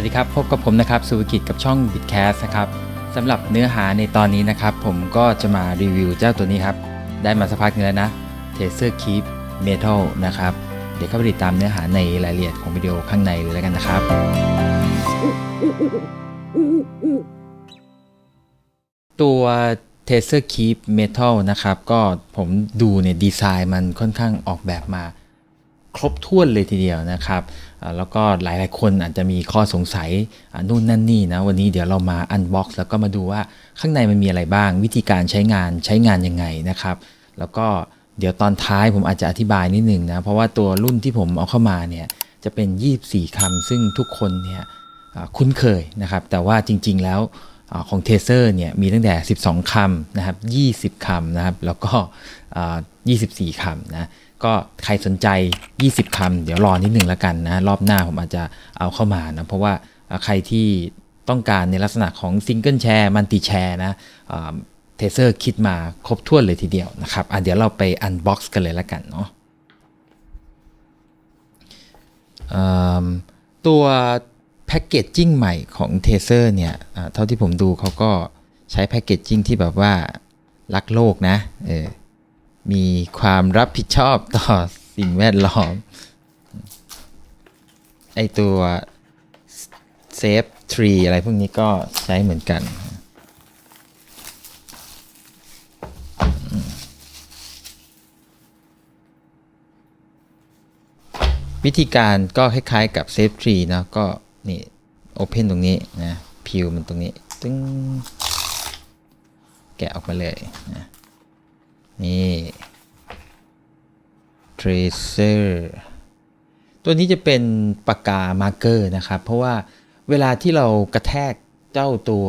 วัสดีครับ พบกับผมนะครับสุภกิจกับช่อง Bitcast นะครับสำหรับเนื้อหาในตอนนี้นะครับ ผมก็จะมารีวิวเจ้าตัวนี้ครับ ได้มาสักพักนึงแล้วนะ Taser Keep Metal นะครับ เดี๋ยวเข้าไปติดตามเนื้อหาในรายละเอียดของวิดีโอข้างในเลยแล้วกันนะครับ ตัว Taser Keep Metal นะครับ ก็ผมดูเนี่ยดีไซน์มันค่อนข้างออกแบบมา ครบถ้วนเลยทีเดียวนะครับแล้วก็หลายๆ คนอาจจะมีข้อสงสัยนู่นนั่นนี่นะวันนี้เดี๋ยวเรามาอันบ็อกซ์แล้วก็มาดูว่าข้างในมันมีอะไรบ้าง วิธีการใช้งานใช้งานยังไงนะครับ แล้วก็เดี๋ยวตอนท้ายผมอาจจะอธิบายนิดนึงนะเพราะว่าตัวรุ่นที่ผมเอาเข้ามาเนี่ยจะเป็น 24คำซึ่งทุกคนเนี่ยคุ้นเคยนะครับ แต่ว่าจริง ๆ แล้วของเทเซอร์เนี่ยมีตั้งแต่ 12คำนะครับ 20คำนะครับ แล้วก็ 24คำนะ ก็ใครสนใจ 20คำเดี๋ยวรอนิดหนึ่งแล้วกันนะ รอบหน้าผมอาจจะเอาเข้ามานะ เพราะว่าใครที่ต้องการในลักษณะของซิงเกิลแชร์มัลติแชร์นะเทเซอร์คิดมาครบถ้วนเลยทีเดียวนะครับอะเดี๋ยวเราไปอันบ็อกซ์กันเลยแล้วกันเนาะตัวแพคเกจจิ้งใหม่ของเทเซอร์เนี่ยเท่าที่ผมดูเขาก็ใช้แพคเกจจิ้งที่แบบว่ารักโลกนะเออ มีความรับผิดชอบต่อสิ่งแวดล้อม ไอตัวเซฟทรีอะไรพวกนี้ก็ใช้เหมือนกัน วิธีการก็คล้ายๆกับเซฟทรีนะก็นี่โอเพนตรงนี้นะพิวมันตรงนี้ตึ้งแกะออกมาเลยนะ นี่ tracer ตัวนี้จะเป็นปากกามาร์เกอร์นะครับ เพราะว่าเวลาที่เรากระแทกเจ้าตัว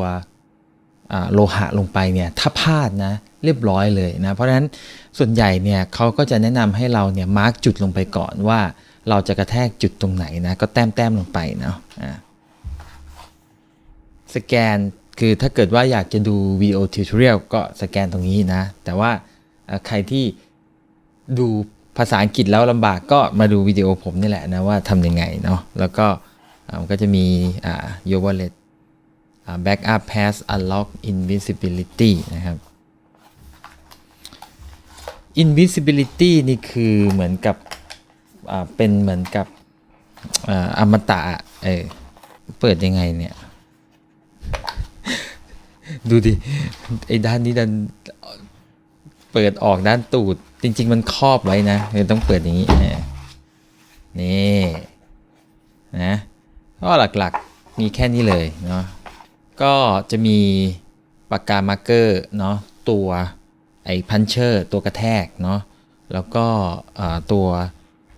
โลหะลงไปเนี่ยถ้าพลาดนะเรียบร้อยเลยนะ เพราะฉะนั้นส่วนใหญ่เนี่ยเขาก็จะแนะนำให้เราเนี่ยมาร์กจุดลงไปก่อนว่าเราจะกระแทกจุดตรงไหนนะ ก็แต้มแต้มๆลงไปเนาะอ่าสแกนคือถ้าเกิดว่าอยากจะดูวิดีโอทิวทอเรียลก็สแกนตรงนี้นะ แต่ว่า ใครที่ดูภาษาอังกฤษแล้วลำบากก็มาดูวิดีโอผมนี่แหละนะว่าทำยังไงเนาะแล้วก็มันก็จะมี your wallet อ่า backup pass unlock invisibility นะครับ invisibility นี่คือเหมือนกับเป็นเหมือนกับอมตะอะเออเปิดยังไงเนี่ย ดูดิ ไอ้ด้านนี้ดัน เปิดออกด้านตูด จริง ๆ มันครอบไว้นะเลยต้องเปิดอย่างนี้นี่นะก็หลักๆมีแค่นี้เลยเนาะก็จะมีปากกามาร์เกอร์เนาะตัวไอ้พันเชอร์ตัวกระแทกเนาะแล้วก็ตัว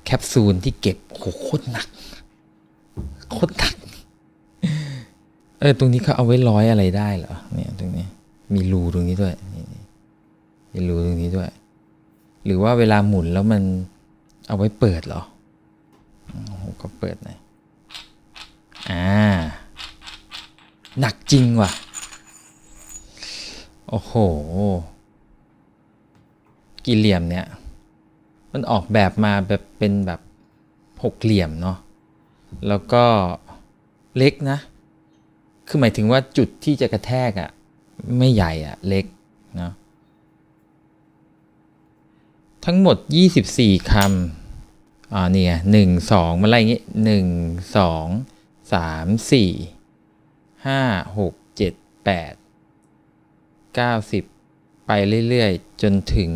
แคปซูลที่เก็บโหโคตรหนักโคตรหนักเออตรงนี้เขาเอาไว้ร้อยอะไรได้เหรอเนี่ยตรงนี้มีรูตรงนี้ด้วย นี่นี่มีรูตรงนี้ด้วย หรือว่าเวลาหมุนแล้วมันเอาไว้เปิดเหรอโอ้โหก็เปิดหน่อยอ่าหนักจริงว่ะ โอ้โห กี่เหลี่ยมเนี่ย มันออกแบบมาแบบเป็นแบบหกเหลี่ยมเนาะ แล้วก็เล็กนะ คือหมายถึงว่าจุดที่จะกระแทกอะ่ะ ไม่ใหญ่อะ่ะ เล็กเนาะ ทั้งหมด 24 คำอ่าเนี่ยหนึ่งสองมาไล่อย่างงี้หนึ่งสองสามสี่ห้าหกเจ็ดแปดเก้าสิบไปเรื่อยๆ จนถึง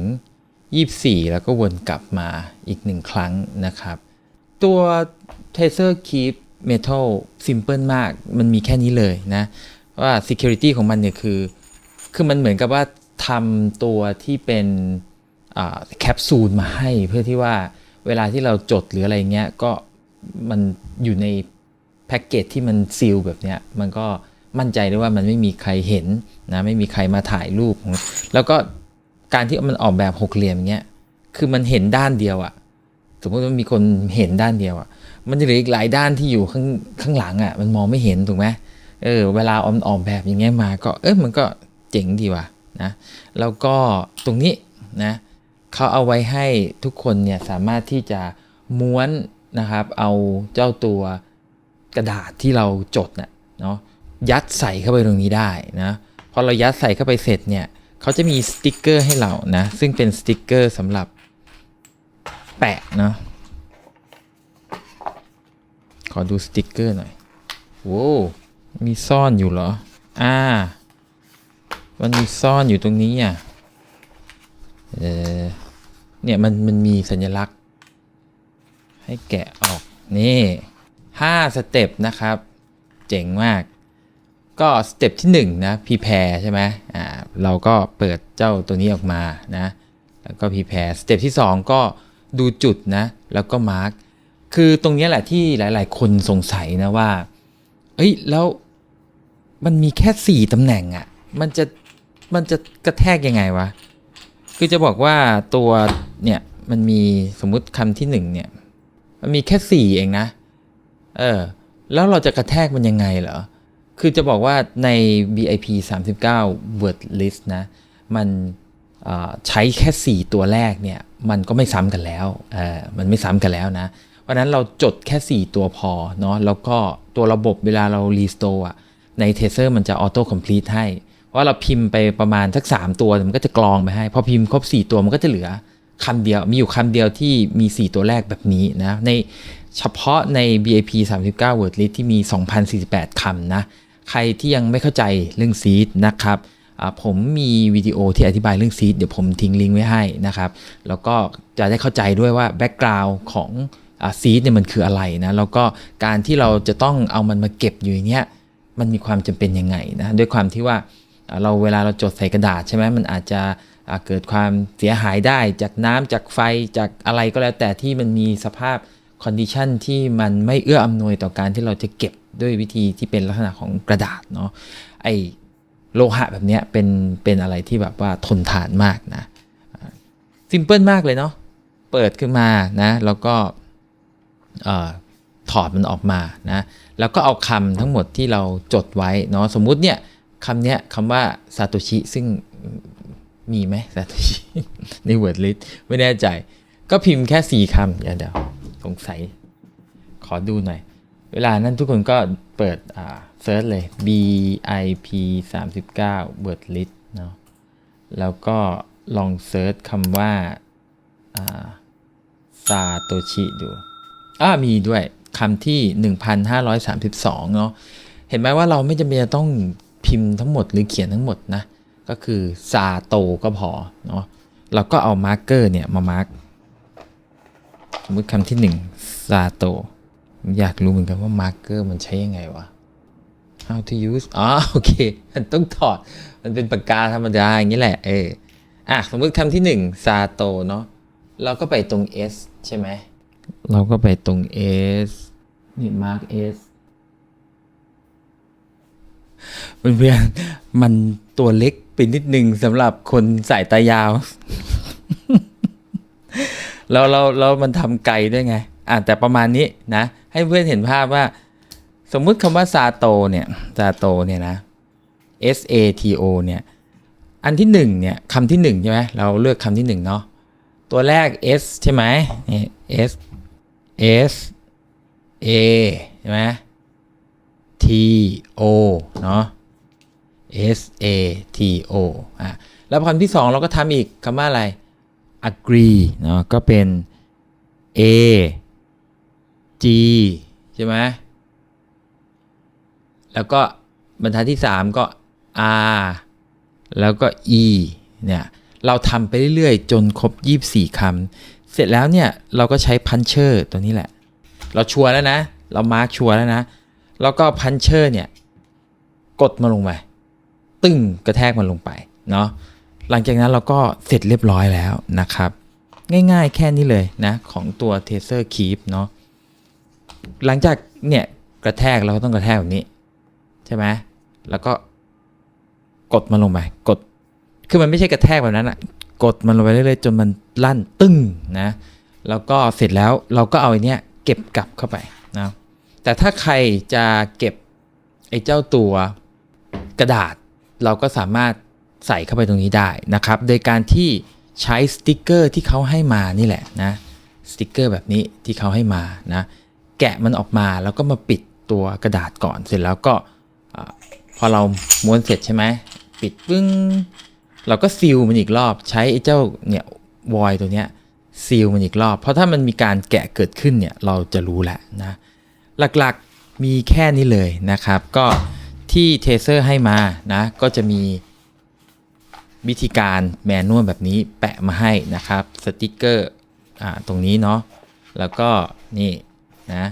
24 แล้วก็วนกลับมาอีกหนึ่งครั้งนะครับ ตัว Taser Keep Metal Simple มากมันมีแค่นี้เลยนะ ว่า Security ของมันเนี่ยคือ คือมันเหมือนกับว่าทำตัวที่เป็น แคปซูลมาให้เพื่อที่ว่าเวลาที่เราจดหรืออะไรเงี้ยก็มันอยู่ในแพ็กเกจที่มันซีลแบบเนี้ยมันก็มั่นใจได้ว่ามันไม่มีใครเห็นนะไม่มีใครมาถ่ายรูป แล้วก็การที่มันออกแบบหกเหลี่ยมเงี้ยคือมันเห็นด้านเดียวอะสมมติว่ามีคนเห็นด้านเดียวอะ่ะมันจะเหลืออีกหลายด้านที่อยู่ข้างข้างหลังอะมันมองไม่เห็นถูกไหมเออเวลาออมออกแบบอย่างเงี้ยมาก็เออมันก็เจ๋งดีว่ะนะแล้วก็ตรงนี้นะ เขาเอาไว้ให้ทุกคนเนี่ยสามารถที่จะม้วนนะครับ เอาเจ้าตัวกระดาษที่เราจดน่ะเนาะยัดใส่เข้าไปตรงนี้ได้นะพอเรายัดใส่เข้าไปเสร็จเนี่ยเขาจะมีสติกเกอร์ให้เรานะ ซึ่งเป็นสติกเกอร์สำหรับแปะเนาะขอดูสติกเกอร์หน่อยโว้วมีซ่อนอยู่เหรอ อ่า มันมีซ่อนอยู่ตรงนี้อะ เออเนี่ยมันมันมีสัญลักษณ์ ให้แกะออกนี่ห้าสเต็ปนะครับ เจ๋งมาก ก็สเต็ปที่1นงนะพีแพรใช่ไหมอ่าเราก็เปิดเจ้าตัวนี้ออกมานะ แล้วก็พีแพรสเต็ปที่ 2 ก็ดูจุดนะ แล้วก็มาร์กคือตรงนี้แหละที่หลาย ๆ คนสงสัยนะว่า เอ้ยแล้วมันมีแค่ 4ตำแหน่งอะ่ะ มันจะมันจะกระแทกยังไงวะ คือจะบอกว่าตัวเนี่ยมันมีสมมุติคำที่หนึ่งเนี่ยมันมีแค่สี่เองนะ เออ แล้วเราจะกระแทกมันยังไงเหรอ คือจะบอกว่าใน BIP 39 word list นะ มันอ่อใช้แค่ 4 ตัวแรกเนี่ย มันก็ไม่ซ้ำกันแล้วเออมันไม่ซ้ำกันแล้วนะ เพราะนั้นเราจดแค่ 4 ตัวพอเนาะ แล้วก็ตัวระบบเวลาเรา restore อะใน Tracer มันจะ auto complete ให้ เพราะเราพิมพ์ไปประมาณสัก3ตัวมันก็จะกรองไปให้ พอพิมพ์ครบ4ตัวมันก็จะเหลือคำเดียวมีอยู่คำเดียวที่มี 4 ตัวแรกแบบนี้นะในเฉพาะใน BIP 39 word list ที่มี 2,048 คำนะ ใครที่ยังไม่เข้าใจเรื่อง seed นะครับผมมีวิดีโอที่อธิบายเรื่อง seed เดี๋ยวผมทิ้งลิงก์ไว้ให้นะครับ แล้วก็จะได้เข้าใจด้วยว่า background ของอ่า seed เนี่ยมันคืออะไรนะ แล้วก็การที่เราจะต้องเอามันมาเก็บอยู่เงี้ยมันมีความจำเป็นยังไงนะ ด้วยความที่ว่า เราเวลาเราจดใส่กระดาษใช่ไหมมันอาจจะเกิดความเสียหายได้จากน้ำจากไฟจากอะไรก็แล้วแต่ที่มันมีสภาพคอนดิชันที่มันไม่เอื้ออำนวยต่อการที่เราจะเก็บด้วยวิธีที่เป็นลักษณะของกระดาษเนาะไอโลหะแบบเนี้ยเป็นเป็นอะไรที่แบบว่าทนทานมากนะซิมเพิลมากเลยเนาะเปิดขึ้นมานะแล้วก็ถอดมันออกมานะแล้วก็เอาคำทั้งหมดที่เราจดไว้เนาะสมมุติเนี่ย คำเนี้ยคำว่าซาโตชิซึ่งมีไหมซาโตชิใน word list ไม่แน่ใจ ก็พิมพ์แค่สี่คำเดี๋ยวเดียวสงสัย ขอดูหน่อย เวลานั้นทุกคนก็เปิดอ่าเซิร์ชเลย BIP 39 word list เนาะแล้วก็ลองเซิร์ชคำว่าอ่าซาโตชิดูอ่ามีด้วยคำที่ 1532 เนาะเห็นไหมว่าเราไม่จำเป็นจะต้อง พิมพ์ทั้งหมดหรือเขียนทั้งหมดนะ ก็คือซาโตก็พอเนาะเราก็เอามาร์กเกอร์เนี่ยมามาร์กสมมติคำที่1ซาโตอยากรู้เหมือนกันว่ามาร์กเกอร์มันใช้ยังไงวะ how to use อ๋อโอเค มันต้องถอด มันเป็นปากกาธรรมดาอย่างนี้แหละ เออ อะ สมมติคำที่หนึ่งซาโตเนาะ เราก็ไปตรง S ใช่ไหม เราก็ไปตรง S นี่มาร์ก S เพื่อนๆมันตัวเล็กไปนิดนึงสำหรับคนสายตายาว แล้วเราเรามันทำไกลด้วยไง อะแต่ประมาณนี้นะ ให้เพื่อนเห็นภาพว่า สมมุติคำว่าซาโตเนี่ยซาโตเนี่ยนะ S A T O เนี่ย อันที่หนึ่งเนี่ยคำที่หนึ่งใช่ไหมเราเลือกคำที่หนึ่งเนาะตัวแรก S ใช่ไหมนี่ S S A ใช่ไหม T O เนาะ S A T O อะแล้วคำที่สองเราก็ทำอีกคำว่าอะไร agree เนาะก็เป็น A G ใช่ไหมแล้วก็บรรทัดที่ 3 ก็ R แล้วก็ E เนี่ย เราทำไปเรื่อยๆ จนครบ 24คำเสร็จแล้วเนี่ย เราก็ใช้พันเชอร์ตัวนี้แหละ เราชัวร์แล้วนะ เรามาร์กชัวร์แล้วนะ แล้วก็พันเชอร์เนี่ยกดมาลงไปตึ้งกระแทกมันลงไปเนาะหลังจากนั้นเราก็เสร็จเรียบร้อยแล้วนะครับ ง่ายๆแค่นี้เลยนะ ของตัว Taser Keep เนาะหลังจากเนี่ยกระแทกเราก็ต้องกระแทกแบบนี้ ใช่ไหมแล้วก็กดมันลงไปกด คือมันไม่ใช่กระแทกแบบนั้นอะกดมันลงไปเรื่อยๆจนมันลั่นตึ้งนะ แล้วก็เสร็จแล้วเราก็เอาไอ้เนี้ยเก็บกลับเข้าไปนะ แต่ถ้าใครจะเก็บไอ้เจ้าตัวกระดาษ เราก็สามารถใส่เข้าไปตรงนี้ได้นะครับ โดยการที่ใช้สติกเกอร์ที่เขาให้มานี่แหละนะสติกเกอร์แบบนี้ที่เขาให้มานะแกะมันออกมาแล้วก็มาปิดตัวกระดาษก่อนเสร็จแล้วก็พอเราม้วนเสร็จใช่ไหมปิดปึ้งเราก็ซีลมันอีกรอบใช้ไอ้เจ้าเนี่ยวอยตัวเนี้ยซีลมันอีกรอบ เพราะถ้ามันมีการแกะเกิดขึ้นเนี่ยเราจะรู้แหละนะ หลักๆมีแค่นี้เลยนะครับ ก็ที่เทเซอร์ให้มานะก็จะมีวิธีการแมนนวลแบบนี้แปะมาให้นะครับสติกเกอร์อตรงนี้เนาะแล้วก็นี่นะ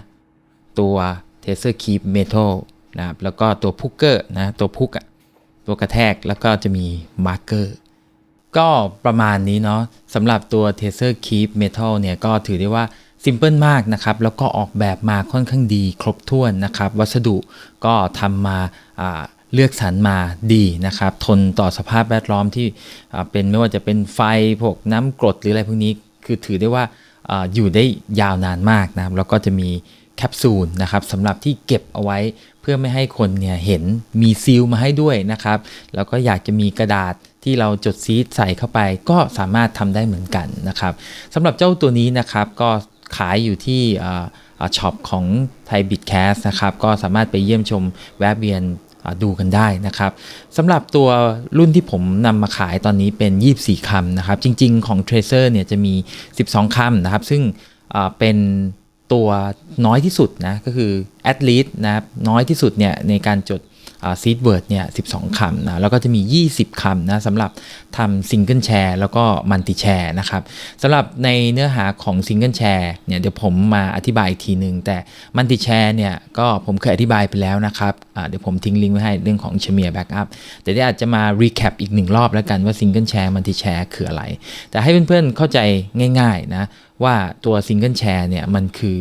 ตัว Taser Keep Metal นะครับแล้วก็ตัวพุกเกอร์นะตัวพุกอะตัวกระแทกแล้วก็จะมีมาร์เกอร์ก็ประมาณนี้เนาะสำหรับตัว Taser Keep Metal เนี่ย ก็ถือได้ว่า ซิมเ l ิลมากนะครับแล้วก็ออกแบบมาค่อนข้างดีครบถ้วนนะครับ วัสดุก็ทำมาเลือกสรรมาดีนะครับ ทนต่อสภาพแวดล้อมที่เป็นไม่ว่าจะเป็นไฟพวกน้ำกรดหรืออะไรพวกนี้คือถือได้ว่าอาอยู่ได้ยาวนานมากนะครับ แล้วก็จะมีแคปซูลนะครับสำหรับที่เก็บเอาไว้เพื่อไม่ให้คนเนี่ยเห็นมีซีลมาให้ด้วยนะครับ แล้วก็อยากจะมีกระดาษที่เราจดซีดใส่เข้าไป ก็สามารถทำได้เหมือนกันนะครับสำหรับเจ้าตัวนี้นะครับก็ ขายอยู่ที่ช็อปของไทยบิ c แคสนะครับ ก็สามารถไปเยี่ยมชมแวะเวียนดูกันได้นะครับสำหรับตัวรุ่นที่ผมนำมาขายตอนนี้เป็น 24คำนะครับ จริง ๆ ของ Tracer เนี่ยจะมี 12คำนะครับ ซึ่งเป็นตัวน้อยที่สุดนะ ก็คือ at least นะครับน้อยที่สุดเนี่ยในการจด ซีดเวิร์ดเนี่ย12คำนะแล้วก็จะมี 20 คำนะสำหรับทำซิงเกิลแชร์แล้วก็มัลติแชร์นะครับสำหรับในเนื้อหาของซิงเกิลแชร์เนี่ยเดี๋ยวผมมาอธิบายอีกทีหนึ่งแต่มัลติแชร์เนี่ยก็ผมเคยอธิบายไปแล้วนะครับเดี๋ยวผมทิ้งลิงก์ไว้ให้เรื่องของเชเมียแบ็กอัพแต่เดี๋ยวอาจจะมารีแคปอีกหนึ่งรอบแล้วกันว่าซิงเกิลแชร์มัลติแชร์คืออะไร แต่ให้เพื่อนๆเข้าใจง่ายๆนะว่าตัวซิงเกิลแชร์เนี่ยมันคือ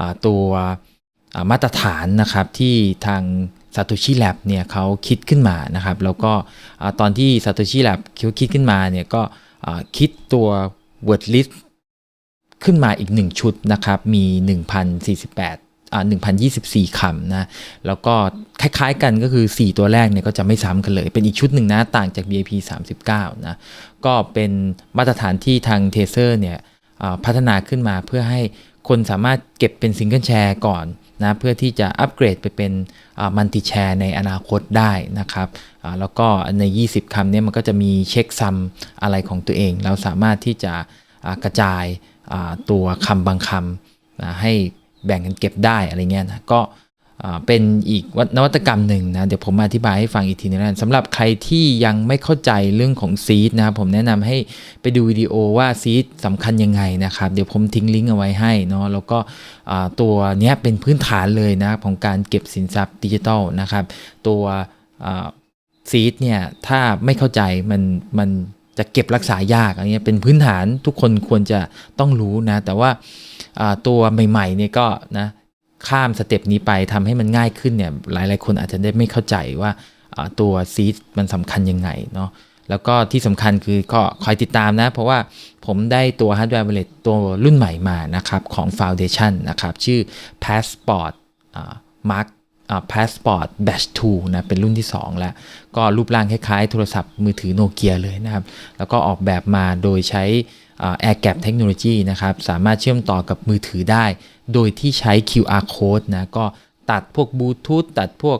อตัวมาตรฐานนะครับที่ทาง Satoshi Lab เนี่ยเขาคิดขึ้นมานะครับ แล้วก็ตอนที่ Satoshi Lab เขาคิดขึ้นมาเนี่ยก็คิดตัว word list ขึ้นมาอีก 1 ชุดนะครับ มี 1,048อ่า1,024คำนะ แล้วก็คล้ายๆกันก็คือ 4 ตัวแรกเนี่ยก็จะไม่ซ้ำกันเลย เป็นอีกชุดหนึ่งนะต่างจาก BIP 39 นะ ก็เป็นมาตรฐานที่ทาง t a s e r เนี่ยพัฒนาขึ้นมาเพื่อให้คนสามารถเก็บเป็นซิงเกิลแชร์ก่อน นะเพื่อที่จะอัปเกรดไปเป็นมัลติแชร์ในอนาคตได้นะครับแล้วก็ใน 20 คำนี้มันก็จะมีเช็คซัมอะไรของตัวเอง เราสามารถที่จะกระจายตัวคำบางคำให้แบ่งกันเก็บได้อะไรเงี้ยนะก็ เป็นอีกนวัตกรรมหนึ่งนะเดี๋ยวผมอธิบายให้ฟังอีกทีนึงนะสำหรับใครที่ยังไม่เข้าใจเรื่องของซีดนะครับผมแนะนำให้ไปดูวิดีโอว่าซีดสำคัญยังไงนะครับเดี๋ยวผมทิ้งลิงก์เอาไว้ให้เนาะแล้วก็อ่าตัวเนี้ยเป็นพื้นฐานเลยนะของการเก็บสินทรัพย์ดิจิทัลนะครับตัวซีดเนี่ยถ้าไม่เข้าใจมันมันจะเก็บรักษายากอะไรเงี้ยเป็นพื้นฐานทุกคนควรจะต้องรู้นะแต่ว่าอ่าตัวใหม่ๆเนี่ยก็นะ ข้ามสเต็ปนี้ไปทำให้มันง่ายขึ้นเนี่ยหลายๆ คนอาจจะได้ไม่เข้าใจว่าตัวซีดมันสำคัญยังไงเนาะแล้วก็ที่สำคัญคือก็คอยติดตามนะ เพราะว่าผมได้ตัวฮาร์ดแวร์ w บลตตัวรุ่นใหม่มานะครับ ของ Foundation นะครับ ชื่อ Passport อ่า Mark อ่า Passport Batch 2นะเป็นรุ่นที่ 2 แล้ว ก็รูปร่างคล้ายๆ โทรศัพท์มือถือโนเกียเลยนะครับ แล้วก็ออกแบบมาโดยใช้ Air Gap Technology นะครับ สามารถเชื่อมต่อกับมือถือได้ โดยที่ใช้ QR code นะ ก็ตัดพวกบลูทูธตัดพวก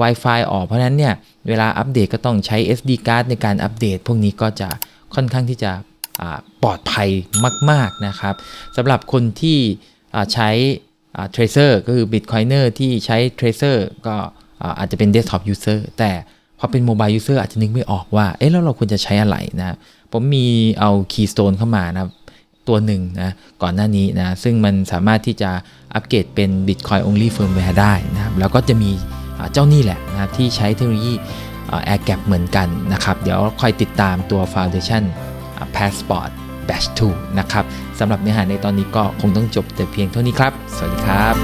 Wi-Fi ออกเพราะนั้นเนี่ย เวลาอัปเดตก็ต้องใช้ SD card ในการอัปเดต พวกนี้ก็จะค่อนข้างที่จะปลอดภัยมาก ๆ นะครับสำหรับคนที่ใช้ Tracer ก็คือ Bitcoiner ที่ใช้ Tracer ก็อาจจะเป็น Desktop User แต่พอเป็น Mobile User อาจจะนึกไม่ออกว่า เอ๊ะแล้วเราควรจะใช้อะไรนะ ผมมีเอา Keystone เข้ามานะตัวหนึ่งนะก่อนหน้านี้นะ ซึ่งมันสามารถที่จะอัปเกรดเป็น Bitcoin only firmware ได้นะครับ แล้วก็จะมีเจ้านี่แหละนะที่ใช้เทคโนโลยี Air Gap เหมือนกันนะครับ เดี๋ยวคอยติดตามตัว Foundation Passport Batch 2 นะครับสำหรับเนื้อหาในตอนนี้ก็คงต้องจบแต่เพียงเท่านี้ครับ สวัสดีครับ